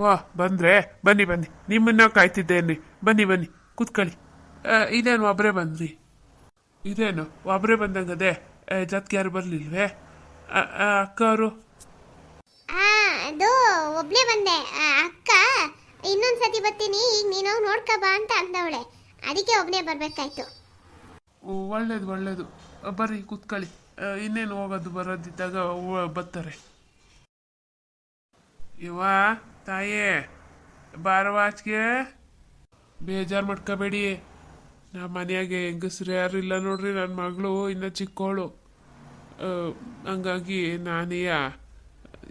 ವಾ ಬಂದ್ರೆ ಬನ್ನಿ ಬನ್ನಿ. ನಿಮ್ಮನ್ನ ಕಾಯ್ತಿದ್ದೇನೆ. ಬನ್ನಿ ಬನ್ನಿ. ಕೂತ್ಕೊಳ್ಳಿ. ಇದೇನು ಒಬ್ಬರೇ ಬಂದ್ರಿ? ಇದೇನು? ಒಬ್ಬರೇ ಬಂದಂಗದೆ ಜೊತೆಗೆ ಯಾರು ಬರ್ಲಿಲ್ವೇ? ಅಕ್ಕ ಅವರು? ಅದು ಒಬ್ಳೇ ಬಂದೆ. ಅಕ್ಕ ಇನ್ನೊಂದ್ಸತಿ ಬರ್ತೀನಿ. ಈಗ ನೀನು ನೋಡ್ಕ ಬಾ ಅಂತ ಅಂದವಳೆ. ಅದಕ್ಕೆ ಒಬ್ನೇ ಬರ್ಬೇಕಾಯ್ತು. ಒಳ್ಳೇದು ಒಳ್ಳೇದು. ಬರ್ರಿ ಕೂತ್ಕೊಳ್ಳಿ. ಇನ್ನೇನು ಹೋಗೋದು ಬರೋದಿದ್ದಾಗ ಬರ್ತಾರೆ ಇವ ತಾಯೇ ಬಾರವಾಚ್ಗೆ. ಬೇಜಾರು ಮಾಡ್ಕೋಬೇಡಿ. ನಮ್ಮ ಮನೆಯಾಗೆ ಹೆಂಗಸ್ರು ಯಾರು ಇಲ್ಲ ನೋಡ್ರಿ ನನ್ನ ಮಗಳು ಇನ್ನೂ ಚಿಕ್ಕವಳು ಹಂಗಾಗಿ ನಾನೇ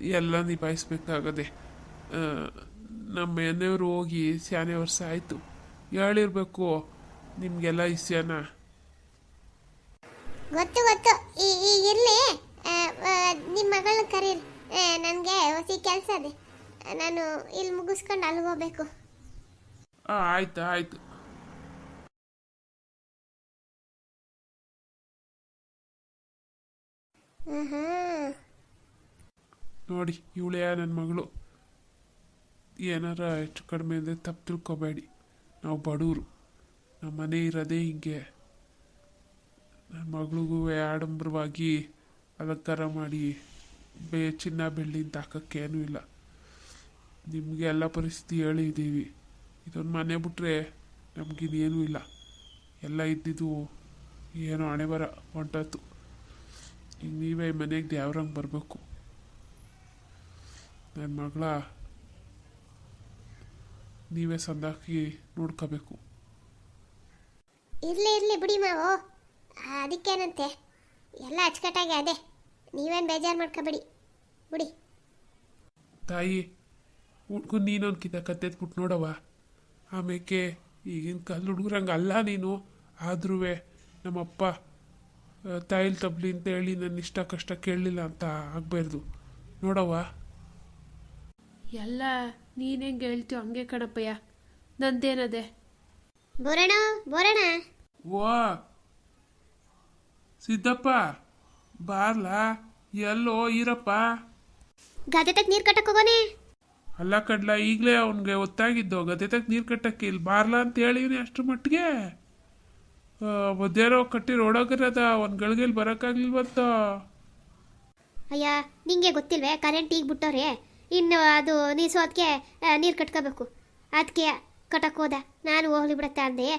ಎಲ್ಲ ನಿಭಾಯಿಸ್ಬೇಕಾಗದೆ. ನಮ್ಮ ಮನೆಯವರು ಹೋಗಿ ಸ್ಯಾನೆ ವರ್ಷ ಆಯಿತು. ಹೇಳಿರ್ಬೇಕು ನಿಮಗೆಲ್ಲ ಇಸ್ಯಾನ? ಗೊತ್ತು ಗೊತ್ತು. ಈ ಇರ್ಲಿ. ನಿಮ್ಮ ಮಗಳನ್ನ ಕರೀರಿ. ನನಗೆ ಹೊಸಿ ಕೆಲಸ ಆ, ನಾನು ಇಲ್ಲಿ ಮುಗಿಸ್ಕೊಂಡು ಅಲ್ಲಿ ಹೋಗ್ಬೇಕು. ಆಯ್ತು ಆಯ್ತು. ನೋಡಿ ಇವಳೇ ನನ್ನ ಮಗಳು. ಏನಾರ ಹೆಚ್ಚು ಕಡಿಮೆ ಅಂದರೆ ತಪ್ಪು ತಿಳ್ಕೊಬೇಡಿ. ನಾವು ಬಡವರು ನಮ್ಮ ಮನೆ ಇರೋದೇ ಹಿಂಗೆ. ನನ್ನ ಮಗಳಿಗೂ ಆಡಂಬರವಾಗಿ ಅಲಂಕಾರ ಮಾಡಿ ಬೇ ಚಿನ್ನ ಬೆಳ್ಳಿ ಅಂತ ಹಾಕೋಕ್ಕೇನೂ ಇಲ್ಲ. ನಿಮಗೆ ಎಲ್ಲ ಪರಿಸ್ಥಿತಿ ಹೇಳಿದ್ದೀವಿ ಇದೊಂದು ಮನೆ ಬಿಟ್ಟರೆ ನಮಗಿನ್ನೇನೂ ಇಲ್ಲ. ಎಲ್ಲ ಇದ್ದಿದ್ದು ಏನೋ ಹಣೆ ಬರ ಹೊಂಟತ್ತು ಈಗ ನೀವೇ ಮನೆಗೆ ದೇವ್ರಂಗೆ ಬರಬೇಕು. ನನ್ನ ಮಗಳ ನೀವೇ ಸಂದಾಕಿ ನೋಡ್ಕೋಬೇಕು. ಇರಲಿ ಇರಲಿ ಬಿಡಿ ಮಾವು. ಅದಕ್ಕೇನಂತೆ? ಎಲ್ಲ ಅಚ್ಚುಕಟ್ಟಾಗಿ ಅದೇ. ನೀವೇನು ಬೇಜಾರು ಮಾಡ್ಕೋಬೇಡಿ. ಬಿಡಿ. ತಾಯಿ ಹುಡ್ಕೊಂಡು ನೀನು ಕಿತ ಕತ್ತೆತ್ಬಿಟ್ಟು ನೋಡವ ಆಮೇಲೆ ಈಗಿನ ಕಾಲ ಹುಡುಗ್ರಂಗೆ ಅಲ್ಲ ನೀನು. ಆದ್ರೂ ನಮ್ಮಪ್ಪ ತಾಯಿಲ್ ತಬ್ಲಿ ಅಂತ ಹೇಳಿ ನನ್ನ ಇಷ್ಟ ಕಷ್ಟ ಕೇಳಲಿಲ್ಲ ಅಂತ ಆಗಬಾರ್ದು. ನೋಡವ್ವ. ಎಲ್ಲ ನೀನು ಹೆಂಗೆ ಹೇಳ್ತೀಯೋ ಹಂಗೆ ಕಣಪ್ಪಯ್ಯ. ನಂದೇನದೆ? ಬೋರಣ ಬೋರಣ ವಾ ಸಿದ್ದಪ್ಪ ಬಾರ್ಲಾ? ಎಲ್ಲೋ ಇರಪ್ಪ ಗಾದೆ ತಕ್ಕ ನೀರು ಕಟ್ಟಕ್ಕೆ ಹೋಗೋನೆ. ಅಲ್ಲ ಕಡ್ಲ, ಈಗಲೇ ಅವನಿಗೆ ಒತ್ತಾಗಿದ್ದು ಗದ್ದೆ ತಕ್ಕ ನೀರು ಕಟ್ಟಕ್ಕೆ ಇಲ್ಲಿ ಬಾರ್ಲ? ಅಂತ ಹೇಳಿವ್ನಿ ಅಷ್ಟ್ರ ಮಟ್ಟಿಗೆ. ಮಧ್ಯಾಹ್ನ ಕಟ್ಟಿ ರೋಡೋಗಿರೋದ ಒಂದು ಗಳಿಗೆಲ್ಲಿ ಬರೋಕ್ಕಾಗ್ಲಿಲ್ವಂತ ಅಯ್ಯ, ನಿಂಗೆ ಗೊತ್ತಿಲ್ವೇ ಕರೆಂಟ್ ಈಗ ಬಿಟ್ಟವ್ರೆ. ಇನ್ನು ಅದು ನೀಸೋದಕ್ಕೆ ನೀರು ಕಟ್ಕೋಬೇಕು. ಅದಕ್ಕೆ ಕಟ್ಟಕ್ಕೆ ಹೋದ. ನಾನು ಹೋಗ್ಲಿ ಬಿಡತ್ತೆ ಅಂದೆ.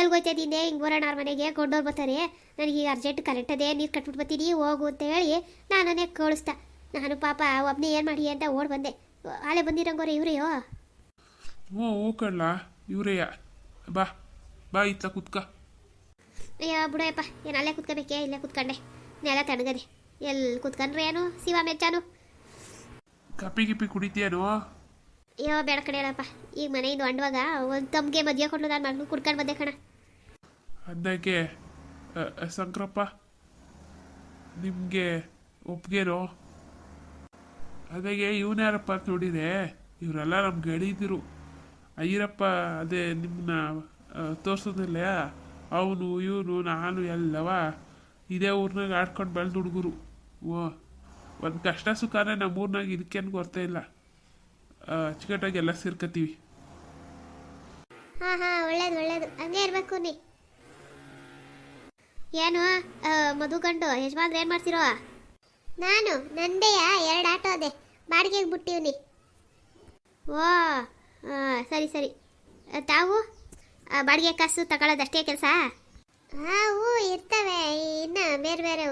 ಎಲ್ಗೋಯ್ತದಿಂದೆ ಹಿಂಗೆ ಬರೋಣ ಅವ್ರ ಮನೆಗೆ ಕೊಂಡೋಗಿ ಬರ್ತಾರೆ. ನನಗೆ ಅರ್ಜೆಂಟ್ ಕರೆಂಟ್ ಅದೇ, ನೀರು ಕಟ್ಬಿಟ್ಟು ಬರ್ತೀನಿ ಹೋಗು ಅಂತ ಹೇಳಿ ನಾನೇ ಕಳಿಸ್ದ. ನಾನು ಪಾಪ ಒಬ್ಬನೇ ಏನು ಮಾಡಿ ಅಂತ ಓಡಿ ಬಂದೆ. ಅಲ್ಲೇ ಬಂದಿರಂಗೋರೆ ಇವ್ರೆಯೋ? ಇವ್ರೇಯೋ ಓಕಲ್ಲ ಇವ್ರಯ್ಯ ಬಾ ಬಾ ಇತ್ತ ಕುತ್ಕ. ಅಯ್ಯೋ ಬಿಡಯಪ್ಪ ಏನು ಅಲ್ಲೇ ಕುತ್ಕೋಬೇಕೆ? ಇಲ್ಲೇ ಕುತ್ಕಂಡೆ. ನೆಲ ತಣ್ಣಗದೆ ಎಲ್ಲಿ ಕುತ್ಕೊಂಡ್ರೆ ಏನು? ಶಿವ ಮೆಚ್ಚಾನು. ಕಪ್ಪಿ ಗಿಪಿ ಕುಡಿತೀಯನು? ಅಯ್ಯೋ ಬೇಡ ಕಡೆಯಲ್ಲಪ್ಪ ಈಗ ಮನೆಯಿಂದ ಹೊಂಡುವಾಗ ಒಂದು ತಮ್ಗೆ ಮದ್ಯ ಕೊಟ್ಟು ನಾನು ಮಗಳು ಕುಡ್ಕೊಂಡು ಬಂದೆ ಕಣ. ಅದಕ್ಕೆ ಶಂಕರಪ್ಪ ನಿಮಗೆ ಒಪ್ಗೆನೋ? ಅದಾಗೆ ಇವನ್ಯಾರಪ್ಪ ಅಂತ ನೋಡಿದೆ ಇವರೆಲ್ಲ ನಮ್ಮ ಗೆಳೀತಿರು. ಅಯ್ಯರಪ್ಪ, ಅದೇ ನಿಮ್ಮನ್ನ ತೋರ್ಸೋದಿಲ್ಲ ಅವನು, ಇವನು, ನಾನು, ಎಲ್ಲವ ಇದೇ ಊರ್ನಾಗ ಆಡ್ಕೊಂಡು ಬೆಳೆದು ಹುಡುಗರು. ಓ, ಒಂದು ಕಷ್ಟ ಸುಖನೇ ನಮ್ಮ ಊರ್ನಾಗ ಇದಕ್ಕೇನು ಗೊತ್ತೇ ಇಲ್ಲ. ಅಚ್ಚುಕಟ್ಟಾಗಿ ಎಲ್ಲ ಸೇರ್ಕತ್ತೀವಿ. ಹಾಂ ಹಾಂ, ಒಳ್ಳೇದು ಒಳ್ಳೇದು. ಹಂಗೆ ಇರಬೇಕು ನೀ. ಏನು ಮಧುಗಂಡು ಮಧು ಗಂಡು ಯಜಮಾನ್ರು ಏನು ಮಾಡ್ತಿರೋ? ನಾನು, ನಂದೆಯ? ಎರಡು ಆಟೋ ಅದೇ. ಬಾಡಿಗೆಗೆ ಬಿಟ್ಟಿವ್ನಿ. ಓ ಸರಿ ಸರಿ. ತಾವು? ಬಾಡಿಗೆ ಕಾಸು ತಗೊಳ್ಳೋದಷ್ಟೇ ಕೆಲಸ? ಹಾವು ಇರ್ತವೆ. ಇನ್ನು ಬೇರೆ ಬೇರೆ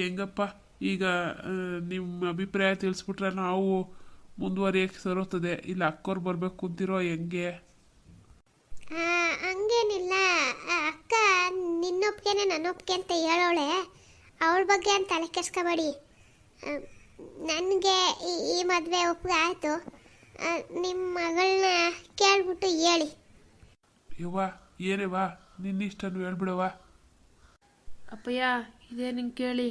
ಹೆಂಗಪ್ಪ? ಈಗ ನಿಮ್ಮ ಅಭಿಪ್ರಾಯ ತಿಳಿಸ್ಬಿಟ್ರೆ ನಾವು ಮುಂದುವರಿಯಕ್ಕೆ ಸರೋತದೆ. ಇಲ್ಲ, ಅಕ್ಕೋರು ಬರಬೇಕು ಕುಂತಿರೋ ಹೆಂಗೆ? ಹಂಗೇನಿಲ್ಲ. ಅಕ್ಕ ನಿನ್ನೊಪ್ಪಿಗೆನೆ ನನ್ನೊಪ್ಪಿಗೆ ಅಂತ ಹೇಳೋಳೆ. ಅವಳ ಬಗ್ಗೆ ಅಂತ ತಲೆ ಕೆಡ್ಸ್ಕೊಬೇಡಿ. ನನಗೆ ಈ ಈ ಮದುವೆ ಒಪ್ಪಿಗೆ ಆಯಿತು. ನಿಮ್ಮ ಮಗಳನ್ನ ಕೇಳ್ಬಿಟ್ಟು ಹೇಳಿ. ಯವ್ವ ಏನೇ ವಾ ನಿನ್ನಿಷ್ಟನ್ನು ಹೇಳ್ಬಿಡವ ಅಪ್ಪಯ್ಯ ಇದೇ ನಿಂಗೆ ಕೇಳಿ.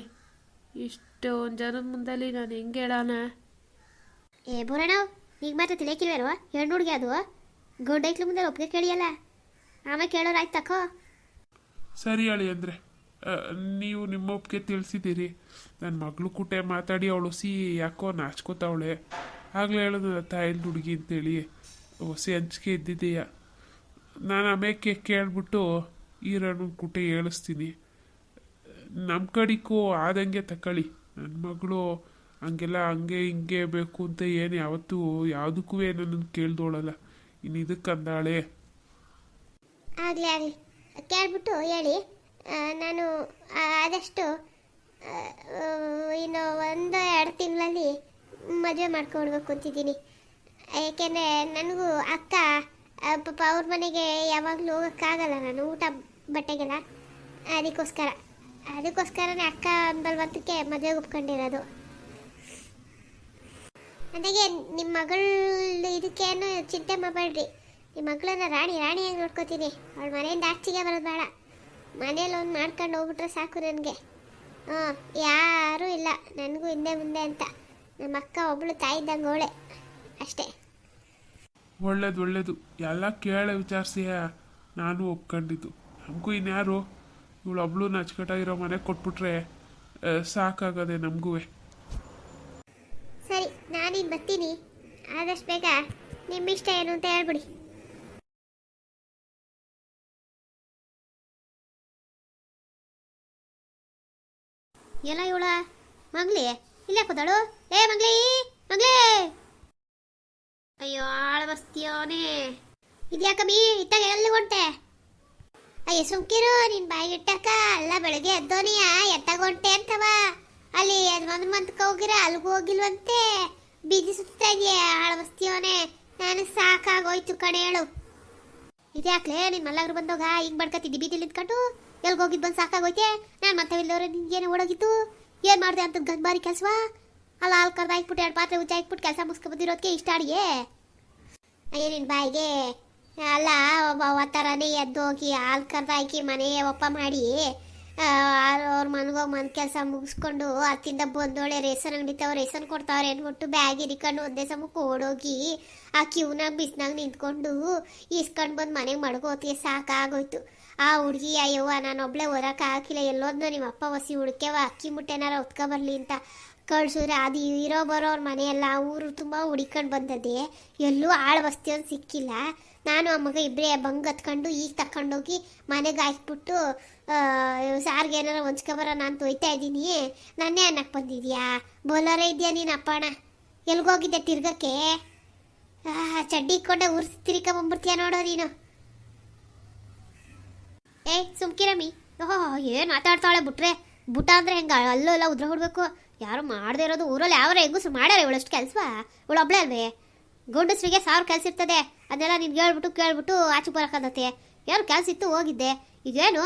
ಇಷ್ಟು ಒಂದು ಜನದ ಮುಂದಲ್ಲಿ ನಾನು ಹೆಂಗೆ ಹೇಳೋಣ ಏ ಬೋರಣ್ಣ ಈಗ ಮಾತ್ರ ತಿಳಿಯಕ್ಕಿಲ್ವೇನೋ ಹೆಣ್ಣು ಹುಡುಗಿ ಅದು. ಗೌಡೈಕ್ಲ ಮುಂದೆ ಒಪ್ಪಿಗೆ ಕೇಳಿಯಲ್ಲ? ಆಮೇಲೆ ಕೇಳೋರು ಆಯ್ತು ತಕೋ. ಸರಿ ಹೇಳಿ ಅಂದರೆ ನೀವು ನಿಮ್ಮ ಒಪ್ಪಿಗೆ ತಿಳಿಸಿದ್ದೀರಿ. ನನ್ನ ಮಗಳು ಕೂಟೆ ಮಾತಾಡಿ ಅವಳು ಸಿ, ಯಾಕೋ ನಾಚ್ಕೋತಾವಳೆ. ಆಗಲೇ ಹೇಳೋದು ತಾಯಿಲ್ ಹುಡುಗಿ ಅಂತೇಳಿ. ಹೊಸಿ ಹಂಚಿಕೆ ಇದ್ದಿದೆಯ. ನಾನು ಆಮೇಲೆ ಕೇಳಿಬಿಟ್ಟು ಈರಣ್ಣನ ಕುಟೆ ಹೇಳಿಸ್ತೀನಿ ನಮ್ಮ ಕಡಿಗೂ ಆದಂಗೆ ತಕೊಳ್ಳಿ ನನ್ನ ಮಗಳು ಹಂಗೆಲ್ಲ ಹಂಗೆ ಹಿಂಗೆ ಬೇಕು ಅಂತ ಏನು ಯಾವತ್ತೂ ಯಾವುದಕ್ಕೂ ನನ್ನನ್ನು ಕೇಳ್ದೋಳಲ್ಲ. ಇನ್ನು ಇದಕ್ಕೆ ಅಂದಾಳೆ ಆಗಲಿ ಆಗಲಿ. ಕೇಳ್ಬಿಟ್ಟು ಹೇಳಿ. ನಾನು ಆದಷ್ಟು ಇನ್ನು ಒಂದು ಎರಡು ತಿಂಗಳಲ್ಲಿ ಮದುವೆ ಮಾಡ್ಕೊಡ್ಬೇಕು ಅಂತಿದ್ದೀನಿ. ಏಕೆಂದರೆ ನನಗೂ ಅಕ್ಕ ಪಾಪ ಅವ್ರ ಮನೆಗೆ ಯಾವಾಗಲೂ ಹೋಗೋಕ್ಕಾಗಲ್ಲ ನಾನು ಊಟ ಬಟ್ಟೆಗೆಲ್ಲ. ಅದಕ್ಕೋಸ್ಕರ, ಅದಕ್ಕೋಸ್ಕರನೇ ಅಕ್ಕ ಬಲವಂತಕ್ಕೆ ಮದುವೆಗೆ ಒಪ್ಕೊಂಡಿರೋದು. ನನಗೆ ನಿಮ್ಮ ಮಗಳು ಇದಕ್ಕೇನು ಚಿಂತೆ ಮಾಡಬೇಡ್ರಿ. ನಿಮ್ಮ ಮಗಳನ್ನ ರಾಣಿ, ರಾಣಿಯಾಗಿ ನೋಡ್ಕೋತೀನಿ. ಅವಳ ಮನೆಯಿಂದ ಆಚೆಗೆ ಬರೋದು ಬೇಡ. ಮನೇಲಿ ಒಂದು ಮಾಡ್ಕೊಂಡು ಹೋಗ್ಬಿಟ್ರೆ ಸಾಕು ನನಗೆ. ಹ್ಞೂ ಯಾರೂ ಇಲ್ಲ. ನನಗೂ ಹಿಂದೆ ಮುಂದೆ ಅಂತ. ನಮ್ಮ ಅಕ್ಕ ಒಬ್ಳು ತಾಯಿ ಇದ್ದಂಗೆ ಅವಳೆ. ಅಷ್ಟೇ. ಒಳ್ಳೇದು ಒಳ್ಳೇದು. ಎಲ್ಲ ಕೇಳಿ, ವಿಚಾರಿಸಿ ನಾನು ಒಪ್ಕೊಂಡಿದ್ದು. ನಮಗೂ ಇನ್ಯಾರು? ಇವಳು ಒಬ್ಳು ನಚ್ಕಟ್ಟಾಗಿರೋ ಮನೆ ಕೊಟ್ಬಿಟ್ರೆ ಸಾಕಾಗದೆ ನಮಗೂ ನಾನಿನ್ನು ಬರ್ತೀನಿ. ಆದಷ್ಟು ಬೇಗ ನಿಮ್ಮ ಇಷ್ಟ ಏನು ಅಂತ ಹೇಳ್ಬಿಡಿ. ಎಲ್ಲ ಇವಳ? ಮಗ್ಲಿ? ಇಲ್ಲೇ ಕೂತಾಳು? ಏ, ಮಗ್ಲಿ! ಮಗ್ಲೇ! ಅಯ್ಯೋ ಆಳ ಬರ್ತೀಯೋನೇ ಇದ್ಯಾಕಮ್ಮಿ ಇತ್ತಾಗ ಎಲ್ಲಿ ಹೊಂಟೆ? ಅಯ್ಯ, ಸುಮ್ಕಿರು, ನಿನ್ ಬಾಯಿಗೆ ಇಟ್ಟಾಕ ಅಲ್ಲ, ಬೆಳಗ್ಗೆ ಎದ್ದೋನಿಯ ಎತ್ತಾಗೊಂಟೆ ಅಂತವ. ಅಲ್ಲಿ ಒಂದ್ ಮಂತ್ಕ ಹೋಗಿರ, ಅಲ್ಗೂ ಹೋಗಿಲ್ವಂತೆ. ಬೀದಿ ಸುತ್ತಾಗೆ ಹಾಳು ಬಸ್ತೀವನೇ ನಾನು ಸಾಕಾಗೋಯ್ತು ಕಣೆ ಹೇಳು. ಇದ್ಯಾಕ್ಲೆ ನಿನ್ ಮಲ್ಲಾಗ್ರು ಬಂದೋಗ ಹಿಂಗ್ ಬಡ್ಕತ್ತಿದ್ದಿ ಬೀದಿಲಿ ನಿಂತ್ಕೊಂಡು? ಎಲ್ಗ್ ಹೋಗಿದ್ ಬಂದ್ ಸಾಕಾಗೋಯ್ತೆ? ನಾನು ಮತ್ತೆ ಇಲ್ಲವ್ರೆ ನಿನ್ಗೇನು ಓಡೋಗಿತ್ತು. ಏನ್ ಮಾಡಿದೆ ಅಂತ ಗದ್ ಬಾರಿ ಕೆಲ್ಸವಾ? ಅಲ್ಲ, ಹಾಲು ಕರ್ದು ಹಾಕ್ಬಿಟ್ಟು ಎರಡು ಪಾತ್ರೆ ಉಜ್ಜಿ ಹಾಕ್ಬಿಟ್ಟು ಕೆಲಸ ಮುಗಿಸ್ಕೊ ಬಂದಿರೋದಕ್ಕೆ ಇಷ್ಟ ಅಡಿಗೆ. ಅಯ್ಯೋ, ನಿನ್ ಬಾಯಿಗೆ. ಅಲ್ಲ, ಒಬ್ಬ ಥರನೇ ಎದ್ದು ಹೋಗಿ ಹಾಲು ಕರ್ದು ಹಾಕಿ ಮನೆ ಒಪ್ಪ ಮಾಡಿ ಅವ್ರ ಹೋಗಿ ಮನೆ ಕೆಲಸ ಮುಗಿಸ್ಕೊಂಡು ಅತ್ತಿಂದ ಬಂದೋಳೆ ರೇಷನ್ ಅಂಗಡಿ ತಾವ್ ರೇಷನ್ ಕೊಡ್ತಾವ್ರೆ ಅಂದ್ಬಿಟ್ಟು ಬ್ಯಾಗ್ ಇರಿಕೊಂಡು ಒಂದೇ ಸಮಕ್ಕೆ ಓಡೋಗಿ ಆ ಕ್ಯೂನಾಗ ಬಿಸ್ನಾಗ ನಿಂತ್ಕೊಂಡು ಇಸ್ಕೊಂಡು ಬಂದು ಮನೆಗೆ ಮಡ್ಗೋತಿಗೆ ಸಾಕಾಗೋಯ್ತು. ಆ ಹುಡುಗಿ ಅಯ್ಯವ್ವ ನಾನು ಒಬ್ಳೆ ಹೊರಕ್ಕೆ ಹಾಕಿಲ್ಲ. ಎಲ್ಲೋದ್ನ ನಿಮ್ಮ ಅಪ್ಪ ಹೊಸಿ ಹುಡುಕ್ಯವ. ಅಕ್ಕಿ ಮುಟ್ಟೆನಾರ ಹೊತ್ಕೊ ಬರ್ಲಿ ಅಂತ. ಕಳ್ಸಿದ್ರೆ ಅದು ಇರೋ ಬರೋ ಅವ್ರ ಮನೆಯೆಲ್ಲ. ಊರು ತುಂಬ ಹುಡಿಕೊಂಡು ಬಂದದೆ ಎಲ್ಲೂ ಆಳು ವಸ್ತಿ ಒಂದು ಸಿಕ್ಕಿಲ್ಲ. ನಾನು ಆ ಮಗ ಇಬ್ಬರೇ ಬಂಗ್ ಹತ್ಕೊಂಡು ಈಗ ತಕೊಂಡೋಗಿ ಮನೆಗೆ ಹಾಕ್ಬಿಟ್ಟು ಸಾರಿಗೆ ಏನಾರ ಹೊಂಚ್ಕೊಬರೋಣ ನಾನು ತೊಯ್ತಾ ಇದ್ದೀನಿ. ನನ್ನೇ ಅನ್ನಕ್ಕೆ ಬಂದಿದ್ಯಾ? ಬೋಲರೇ ಇದೆಯಾ ನೀನು ಅಪ್ಪಣ ಎಲ್ಗೋಗಿದ್ದೆ ತಿರ್ಗಕ್ಕೆ? ಚಡ್ಡಿ ಕೊಂಡೆ ಉರ್ಸಿ ತಿರ್ಕ ಬಂದ್ಬಿಡ್ತೀಯ ನೋಡೋ ನೀನು. ಏ ಸುಮ್ಕಿರಮ್ಮಿ ಓಹೋ, ಏನು ಮಾತಾಡ್ತಾಳೆ ಬಿಟ್ರೆ? ಬುಟ ಅಂದರೆ ಹೆಂಗೆ? ಅಲ್ಲೂ ಎಲ್ಲ ಉದ್ರ ಹುಡ್ಬೇಕು. ಯಾರು ಮಾಡದೇ ಇರೋದು ಊರಲ್ಲಿ ಯಾವ ಹೆಂಗಸ್ರು ಮಾಡ್ಯಾರ ಇವಳಷ್ಟು ಕೆಲಸ ಇವಳು ಒಬ್ಳೆ ಅಲ್ವೇ? ಗಂಡಸ್ರಿಗೆ ಸಾವಿರ ಕೆಲಸ ಇರ್ತದೆ. ಅದನ್ನೆಲ್ಲ ನೀನು ಹೇಳ್ಬಿಟ್ಟು ಕೇಳ್ಬಿಟ್ಟು ಆಚೆ ಬರಕಂದತ್ತೆ ಯಾರು ಕೆಲಸ ಇತ್ತು ಹೋಗಿದ್ದೆ. ಈಗೇನು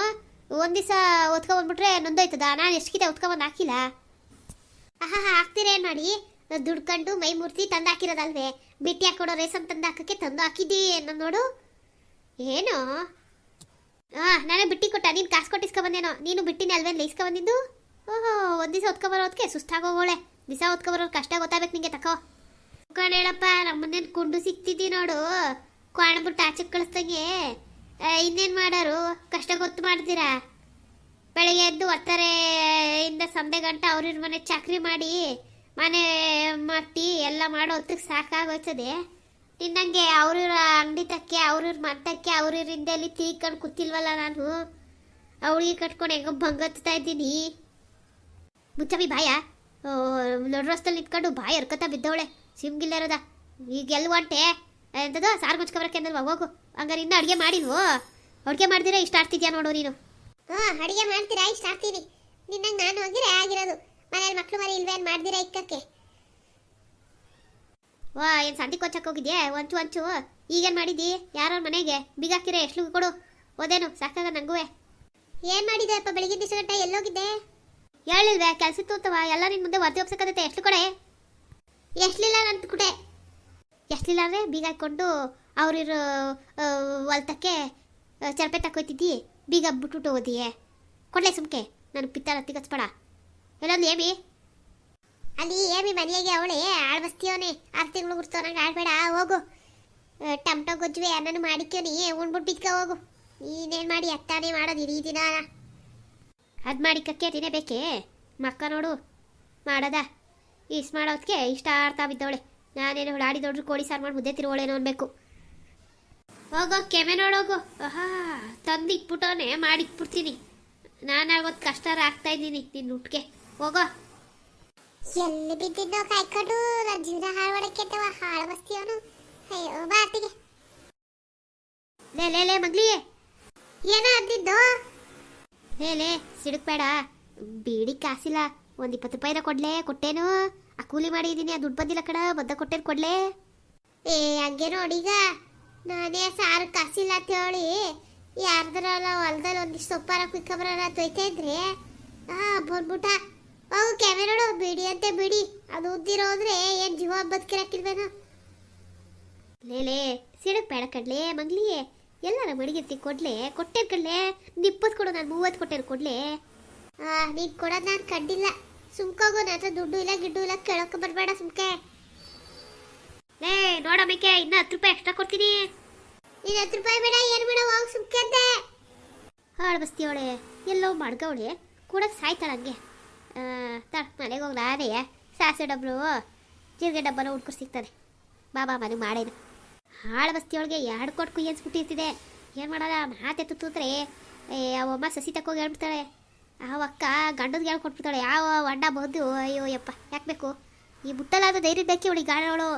ಒಂದು ದಿವಸ ಒತ್ಕೊಂಬಂದ್ಬಿಟ್ರೆ ನೊಂದೋಯ್ತದ? ನಾನು ಎಷ್ಟಿದೆ ಒತ್ಕೊಂಬಂದು ಹಾಕಿಲ್ಲ. ಆಹಾ ಹಾಕ್ತೀರೇನು ಮಾಡಿ? ದುಡ್ಕೊಂಡು ಮೈ ಮೂರ್ತಿ ತಂದು ಹಾಕಿರೋದಲ್ವೇ? ಬಿಟ್ಟಿ ಹಾಕೊಡೋ ರೇಸನ್ ತಂದು ಹಾಕಕ್ಕೆ ತಂದು ಹಾಕಿದ್ದಿ ನಾನು ನೋಡು. ಏನು? ಹಾಂ ನಾನೇ ಬಿಟ್ಟಿ ಕೊಟ್ಟ. ನೀನು ಕಾಸು ಕೊಟ್ಟಿಸ್ಕೊ ಬಂದೇನೋ? ನೀನು ಬಿಟ್ಟಿನ ಅಲ್ವೇನು ಲೈಸ್ಕೊ ಬಂದಿದ್ದು? ಓಹೋ, ಒಂದು ದಿವಸ ಹೊತ್ಕೊ ಬರೋದಕ್ಕೆ ಸುಸ್ತಾಗೋಗೋಳೆ ದಿವಸ ಒತ್ಕೊ ಬರೋದು ಕಷ್ಟ ಗೊತ್ತಾಗಬೇಕು ನಿಂಗೆ ತಕೋ. ಕಣ್ ಹೇಳಪ್ಪ, ನಮ್ಮನ್ನೇನು ಕುಂಡು ಸಿಕ್ತಿದ್ದಿ ನೋಡು. ಕ್ವಾಣ್ಬಿಟ್ಟು ಆಚೆ ಕಳಿಸ್ದಂಗೆ ಇನ್ನೇನು ಮಾಡೋರು? ಕಷ್ಟ ಗೊತ್ತು ಮಾಡ್ತೀರಾ? ಬೆಳಗ್ಗೆ ಎದ್ದು ಇಂದ ಸಂದೆ ಗಂಟ ಅವ್ರಿವ್ರ ಮನೆ ಚಾಕ್ರಿ ಮಾಡಿ, ಮನೆ ಮಟ್ಟಿ ಎಲ್ಲ ಮಾಡೋ ಹೊತ್ತಿಗೆ ಸಾಕಾಗೋಯ್ತದೆ. ನಿನ್ನಂಗೆ ಅವ್ರಿವ್ರ ಅಂಗಡಿ ತಕ್ಕೆ ಅವ್ರಿವ್ರ ಮಟ್ಟಕ್ಕೆ, ಅವ್ರಿವ್ರ ಹಿಂದೆಲ್ಲಿ ತೀಕೊಂಡು ಕೂತಿಲ್ವಲ್ಲ ನಾನು? ಅವಳಿಗೆ ಕಟ್ಕೊಂಡು ಹೆಂಗೋ ಬಂಗತ್ತಾ ಇದ್ದೀನಿ. ಮುಚ್ಚಬಿ ಬಾಯ. ನಡ್ರಸ್ತಲ್ಲಿ ನಿಂತ್ಕೊಂಡು ಬಾಯಿ ಹರ್ಕತಾ ಬಿದ್ದವಳೆ. ಸಿಮ್ಗಿಲ್ಲರದ ಈಗ ಎಲ್ಲಿ ಹೊಂಟೆ ಎಂಥದ್ದು ಸಾರು ಮುಚ್ಕೊಬರಕ್ಕೆ ಅಂದಲ್ವಾ ಹೋಗು. ಹಂಗಾರೆ ಇನ್ನೂ ಅಡುಗೆ ಮಾಡಿದ್ವು ಅಡುಗೆ ಮಾಡಿದಿರ ಇಷ್ಟ ಆಡ್ತಿದ್ಯಾ ನೋಡು ನೀನು? ಹಾಂ ಅಡುಗೆ ಮಾಡ್ತೀರಾ ಇಷ್ಟ ಆಡ್ತೀನಿ ನಿನ್ನಂಗೆ ನಾನು ಹೋಗಿರೇ ಆಗಿರೋದು. ಮನೇಲಿ ಮಕ್ಕಳು ಮರಿ ಇಲ್ವೇನು ಮಾಡ್ದಿರಾ ಇಕ್ಕಕ್ಕೆ? ವಾ ಏನು ಸಂತಿ ಕೊಚ್ಚಕ್ಕೆ ಹೋಗಿದ್ಯೆ? ಒಂಚು ಒಂಚು. ಈಗೇನು ಮಾಡಿದ್ದಿ ಯಾರೋ ಮನೆಗೆ? ಬಿಗಾಕಿರ ಎಷ್ಟು ಕೊಡು. ಓದೇನು ಸಾಕಾಗ ನಂಗುವೆ. ಏನು ಮಾಡಿದೆ ಅಪ್ಪ ಬೆಳಿಗ್ಗೆ ದಿವಸ ಗಂಟೆ ಎಲ್ಲೋಗಿದ್ದೆ? ಹೇಳಿಲ್ವೇ ಕೆಲಸ ಹೋಗ್ತವ ಎಲ್ಲ ನಿನ್ನ ಮುಂದೆ ವರದಿ ಒಪ್ಸಕ್ಕತ್ತೆ ಎಷ್ಟು ಕೊಡೆ? ಎಷ್ಟಲಿಲ್ಲ ಅಂತ ಕುಡೆ ಎಷ್ಟಲಿಲ್ಲ ಅಂದರೆ ಬೀಗ ಹಾಕ್ಕೊಂಡು ಅವ್ರಿರೋ ಹೊಲ್ತಕ್ಕೆ ಚರಪೆ ತಕ್ಕೋಯ್ತಿದ್ದಿ, ಬೀಗ ಬಿಟ್ಬಿಟ್ಟು ಓದಿಯೇ ಕೊಡ್ಲೆ ಸುಮ್ಕೆ, ನಾನು ಪಿತ್ತಾರ ಕಚ್ಬೇಡ. ಎಲ್ಲೊಂದು ಏಮಿ? ಅಲ್ಲಿ ಏಮಿ ಮನೆಯಾಗೆ ಅವಳೆ ಆಳ್ಬಸ್ತೀವನೇ ಆರು ತಿಂಗಳು ಗುರ್ತವನಂಗೆ ಆಡ್ಬೇಡ ಹೋಗು. ಟಮಟೊ ಗೊಜ್ಜುವೆ ಅನ್ನನು ಮಾಡಿಕ್ಯೋನಿ ಉಣ್ಬಿಟ್ಟು ಬಿದ್ಕ, ಹೋಗು. ನೀನೇನು ಮಾಡಿ ಅತ್ತಾನೇ ಮಾಡೋದು ಇಡೀ ದಿನ ಅದು ಮಾಡಿಕ್ಕೆ ತಿನ್ನಬೇಕೇ ಮಕ್ಕ ನೋಡು, ಮಾಡದ? ಇಷ್ಟು ಮಾಡೋದಕ್ಕೆ ಇಷ್ಟ ಆಡ್ತಾ ಬಿದ್ದವಳೆ. ನಾನೇನು ಹೊಳಾಡಿ ದೊಡ್ಡ ಕೋಳಿ ಸಾರು ಮಾಡಿ ಮುದ್ದೆ ತಿರುವಳೇನೋ ಅನ್ಬೇಕು. ಹೋಗೋ ಕೆಮೆ ನೋಡೋಗು. ಆಹಾ ತಂದು ಇಟ್ಬಿಟ್ಟೋನೆ ಮಾಡಿ ಇಟ್ಬಿಡ್ತೀನಿ. ನಾನು ಆಗೋದು ಕಷ್ಟ ಆಗ್ತಾ ಇದ್ದೀನಿ ನಿನ್ನ ಹುಟ್ಟಿಗೆ ಹೋಗೋ. ಎಲ್ಲಿ ಬಿದ್ದಿದ್ದೋ ಕಾಯ್ಕೊಂಡು ನನ್ನ ಜೀವನ ಹಾಳು ಮಾಡಕ್ಕೆ ಹಾಳು ಬಸ್ತೀವನು ಅಯ್ಯೋ ಬಾತಿಗೆ ಲೇ ಲೇ ಲೇ ಮಗ್ಲಿಯೇ. ಏನೋ ಅಂದಿದ್ದು? ಲೇ ಲೇ ಸಿಡುಕ್ಬೇಡ. ಬೀಡಿ ಕಾಸಿಲ್ಲ. ಒಂದು ಇಪ್ಪತ್ತು ರೂಪಾಯಿನ ಕೊಡ್ಲೆ, ಕೊಟ್ಟೇನು? ಆ ಕೂಲಿ ಮಾಡಿದ್ದೀನಿ ಆ ದುಡ್ಡು ಬಂದಿಲ್ಲ ಕಡ ಬದ್ದ ಕೊಟ್ಟೇನು ಕೊಡ್ಲೆ? ಏ, ಹಂಗೆ ನೋಡಿಗ ನಾನೇ ಸಾರು ಕಾಸಿಲ್ಲ ಅಂತ ಹೇಳಿ. ಯಾರ್ದಾರಲ್ಲ ಹೊಲ್ದಲ್ಲಿ ಒಂದಿಷ್ಟು ಸೊಪ್ಪಾರ ಕುಯ್ಕೊಂಬರೋಣ ತೊಯ್ತಾ ಇದ್ರೆ? ಆ, ಬಂದ್ಬಿಟ್ಟ. ಅವು ಕೆಮೆ ನೋಡು, ಬಿಡಿ ಅಂತೆ ಬಿಡಿ. ಅದು ಉದ್ದಿರೋದ್ರೆ ಏನು ಜೀವ ಬದುಕಿರಕ್ಕಿಲ್ವೇನೋ? ಲೇ ಸಿಡಕ್ ಬೇಡ ಕಡ್ಲೆ ಮಂಗ್ಲಿ. ಎಲ್ಲಾರ ಮಡಿಗಿರ್ತಿ ಕೊಡ್ಲೆ ಕೊಟ್ಟೆ ಕಡ್ಲೆ ನಿಪ್ಪತ್ತು ಕೊಡು, ನಾನು ಮೂವತ್ತು ಕೊಟ್ಟೇನು ಕೊಡ್ಲೆ? ಆ, ನೀನ್ ಕೊಡೋದು ನಾನು ಕಂಡಿಲ್ಲ. ಸುಮ್ಕೋಗು ನನ್ನ ದುಡ್ಡು ಇಲ್ಲ, ಗಿಡ್ಡು ಇಲ್ಲ, ಕೇಳೋಕೆ ಬರಬೇಡ ಸುಮ್ಕೆ. ಲೇ ನೋಡಮೇಕೆ ಇನ್ನ ಹತ್ತು ರೂಪಾಯಿ ಎಕ್ಸ್ಟ್ರಾ ಕೊಡ್ತೀನಿ. ನೀನು ಹತ್ತು ರೂಪಾಯಿ ಬೇಡ, ಏನು ಬೇಡ, ಹೋಗಿ ಸುಮ್ಕೆ ಅಂತೆ ಹಾಳು ಬಸ್ತಿಯವಳೆ ಎಲ್ಲೋ ಮಡ್ಗವಳೆ ಕೂಡಕ್ಕೆ ಸಾಯ್ತಾಳ ಹಂಗೆ. ತಾ ಮನೆಗೆ ಹೋಗಿ ನಾನೇ ಸಾಸಿವೆ ಡಬ್ಬಲು ಜೀರಿಗೆ ಡಬ್ಬನ ಹುಡ್ಕೊಂಡು ಸಿಗ್ತದೆ ಬಾಬಾ ಮನೆಗೆ ಮಾಡೇನು ಹಾಳು ಬಸ್ತಿಯೊಳಗೆ ಎರಡು ಕೊಟ್ಟು ಕುಯ್ಯನ್ಸ್ಬಿಟ್ಟಿರ್ತಿದೆ ಏನು ಮಾಡೋಣ ಮಾತೆತ್ತು ತೂತ್ರೆ ಅವಮ್ಮ ಸಸಿ ತಕ್ಕೋಗಿ ಹೇಳ್ಬಿಡ್ತಾಳೆ ಆ ಅಕ್ಕ? ಗಂಡದ್ಗೆ ಹೇಳ್ಕೊಟ್ಬಿಡ್ತಾಳೆ ಯಾವ ಅಡ್ಡ ಬಂದು? ಅಯ್ಯೋ ಯಪ್ಪ, ಯಾಕೆ ಬೇಕು? ಈ ಬುಟ್ಟಲಾದ ಧೈರ್ಯ ಬೇಕಿ ಅವಳಿಗೆ ಗಾಡವಳು